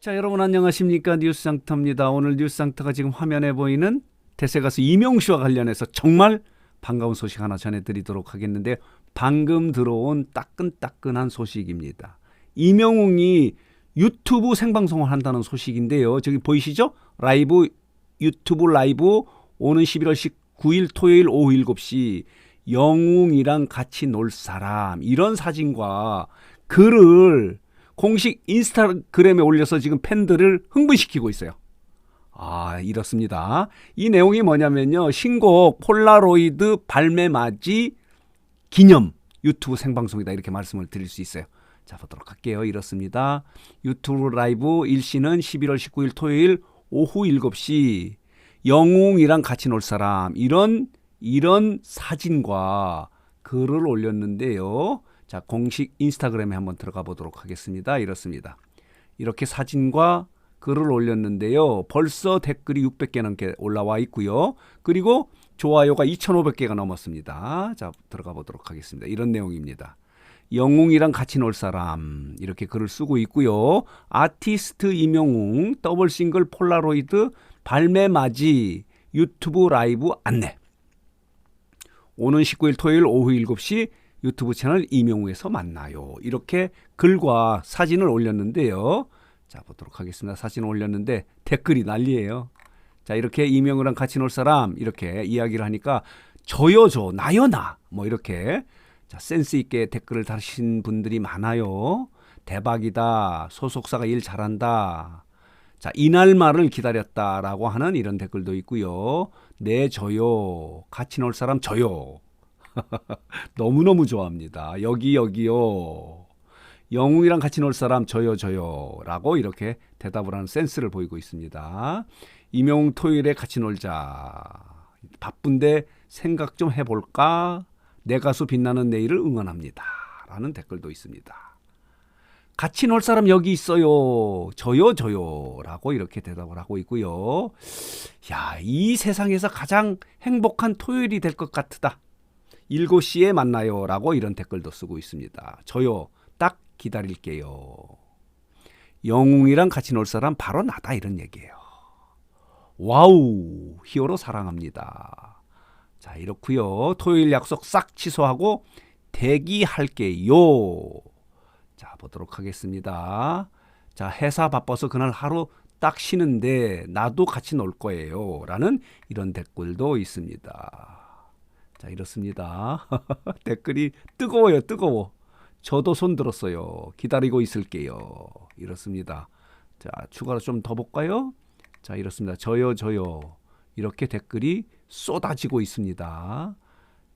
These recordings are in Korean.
자, 여러분 안녕하십니까? 뉴스상터입니다. 오늘 뉴스상터가 지금 화면에 보이는 대세 가수 이명웅 씨와 관련해서 정말 반가운 소식 하나 전해드리도록 하겠는데 방금 들어온 따끈따끈한 소식입니다. 이명웅이 유튜브 생방송을 한다는 소식인데요. 저기 보이시죠? 라이브 유튜브 라이브 오는 11월 19일 토요일 오후 7시 영웅이랑 같이 놀 사람 이런 사진과 글을 공식 인스타그램에 올려서 지금 팬들을 흥분시키고 있어요. 아, 이렇습니다. 이 내용이 뭐냐면요. 신곡 폴라로이드 발매 맞이 기념 유튜브 생방송이다. 이렇게 말씀을 드릴 수 있어요. 자, 보도록 할게요. 이렇습니다. 유튜브 라이브 일시는 11월 19일 토요일 오후 7시 영웅이랑 같이 놀 사람 이런 이런 사진과 글을 올렸는데요. 자, 공식 인스타그램에 한번 들어가 보도록 하겠습니다. 이렇습니다. 이렇게 사진과 글을 올렸는데요. 벌써 댓글이 600개 넘게 올라와 있고요. 그리고 좋아요가 2,500개가 넘었습니다. 자, 들어가 보도록 하겠습니다. 이런 내용입니다. 영웅이랑 같이 놀 사람 이렇게 글을 쓰고 있고요. 아티스트 이명웅 더블 싱글 폴라로이드 발매 맞이 유튜브 라이브 안내. 오는 19일 토요일 오후 7시 유튜브 채널 이명우에서 만나요. 이렇게 글과 사진을 올렸는데요. 자, 보도록 하겠습니다. 사진 올렸는데 댓글이 난리예요. 자, 이렇게 이명우랑 같이 놀 사람 이렇게 이야기를 하니까 저요 저 나요 나 뭐 이렇게 자, 센스 있게 댓글을 다신 분들이 많아요. 대박이다. 소속사가 일 잘한다. 자, 이날말을 기다렸다라고 하는 이런 댓글도 있고요. 네, 저요. 같이 놀 사람 저요. 너무너무 좋아합니다. 여기, 여기요. 영웅이랑 같이 놀 사람 저요, 저요. 라고 이렇게 대답을 하는 센스를 보이고 있습니다. 이명웅 토요일에 같이 놀자. 바쁜데 생각 좀 해볼까? 내 가수 빛나는 내일을 응원합니다. 라는 댓글도 있습니다. 같이 놀 사람 여기 있어요. 저요, 저요. 라고 이렇게 대답을 하고 있고요. 야, 이 세상에서 가장 행복한 토요일이 될 것 같다. 7시에 만나요. 라고 이런 댓글도 쓰고 있습니다. 저요, 딱 기다릴게요. 영웅이랑 같이 놀 사람 바로 나다. 이런 얘기예요. 와우, 히어로 사랑합니다. 자, 이렇고요. 토요일 약속 싹 취소하고 대기할게요. 자, 보도록 하겠습니다. 자, 회사 바빠서 그날 하루 딱 쉬는데 나도 같이 놀 거예요. 라는 이런 댓글도 있습니다. 자, 이렇습니다. 댓글이 뜨거워요, 뜨거워. 저도 손 들었어요. 기다리고 있을게요. 이렇습니다. 자, 추가로 좀 더 볼까요? 자, 이렇습니다. 저요, 저요. 이렇게 댓글이 쏟아지고 있습니다.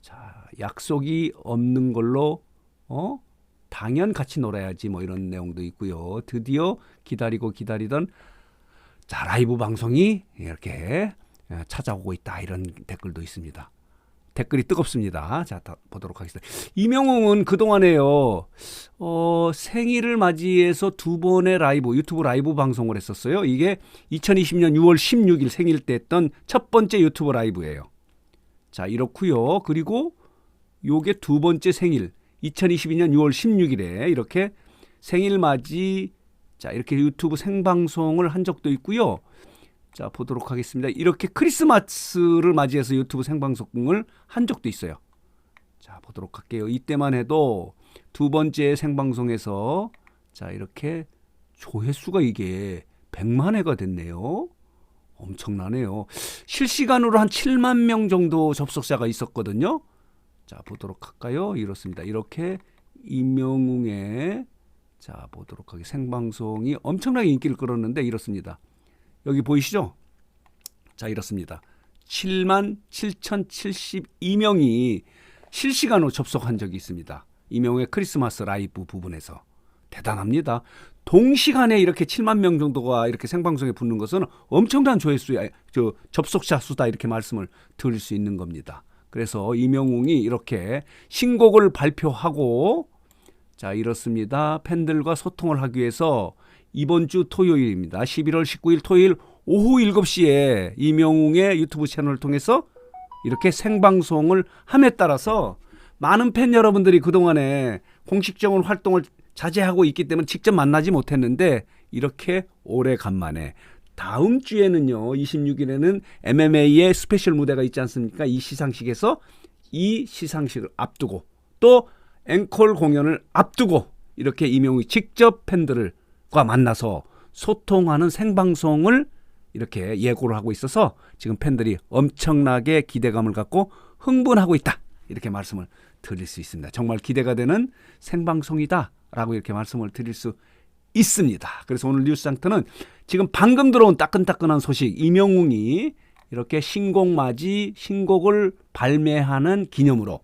자, 약속이 없는 걸로 어? 당연 같이 놀아야지 뭐 이런 내용도 있고요. 드디어 기다리고 기다리던 자, 라이브 방송이 이렇게 예, 찾아오고 있다. 이런 댓글도 있습니다. 댓글이 뜨겁습니다. 자, 다 보도록 하겠습니다. 이명웅은 그동안에요, 어, 생일을 맞이해서 두 번의 라이브, 유튜브 라이브 방송을 했었어요. 이게 2020년 6월 16일 생일 때 했던 첫 번째 유튜브 라이브예요. 자, 이렇고요 그리고 요게 두 번째 생일, 2022년 6월 16일에 이렇게 생일 맞이, 자, 이렇게 유튜브 생방송을 한 적도 있고요. 자, 보도록 하겠습니다. 이렇게 크리스마스를 맞이해서 유튜브 생방송을 한 적도 있어요. 자, 보도록 할게요. 이때만 해도 두 번째 생방송에서 자, 이렇게 조회수가 이게 100만 회가 됐네요. 엄청나네요. 실시간으로 한 7만 명 정도 접속자가 있었거든요. 자, 보도록 할까요? 이렇습니다. 이렇게 임영웅의 자, 보도록 하게 생방송이 엄청나게 인기를 끌었는데 이렇습니다. 여기 보이시죠? 자, 이렇습니다. 7만 7,072명이 실시간으로 접속한 적이 있습니다. 이명의 크리스마스 라이브 부분에서. 대단합니다. 동시간에 이렇게 7만 명 정도가 이렇게 생방송에 붙는 것은 엄청난 조회수야, 저 접속자 수다 이렇게 말씀을 드릴 수 있는 겁니다. 그래서 이명웅이 이렇게 신곡을 발표하고 자, 이렇습니다. 팬들과 소통을 하기 위해서 이번 주 토요일입니다. 11월 19일 토요일 오후 7시에 이명웅의 유튜브 채널을 통해서 이렇게 생방송을 함에 따라서 많은 팬 여러분들이 그동안에 공식적인 활동을 자제하고 있기 때문에 직접 만나지 못했는데 이렇게 오래간만에 다음 주에는요. 26일에는 MMA의 스페셜 무대가 있지 않습니까? 이 시상식에서 이 시상식을 앞두고 또 앵콜 공연을 앞두고 이렇게 이명웅이 직접 팬들 과 만나서 소통하는 생방송을 이렇게 예고를 하고 있어서 지금 팬들이 엄청나게 기대감을 갖고 흥분하고 있다. 이렇게 말씀을 드릴 수 있습니다. 정말 기대가 되는 생방송이다라고 이렇게 말씀을 드릴 수 있습니다. 그래서 오늘 뉴스 상태는 지금 방금 들어온 따끈따끈한 소식 이명웅이 이렇게 신곡 맞이 신곡을 발매하는 기념으로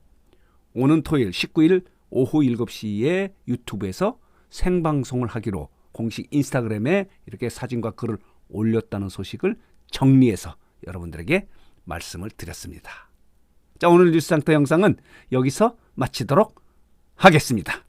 오는 토요일 19일 오후 7시에 유튜브에서 생방송을 하기로 공식 인스타그램에 이렇게 사진과 글을 올렸다는 소식을 정리해서 여러분들에게 말씀을 드렸습니다. 자, 오늘 뉴스 상태 영상은 여기서 마치도록 하겠습니다.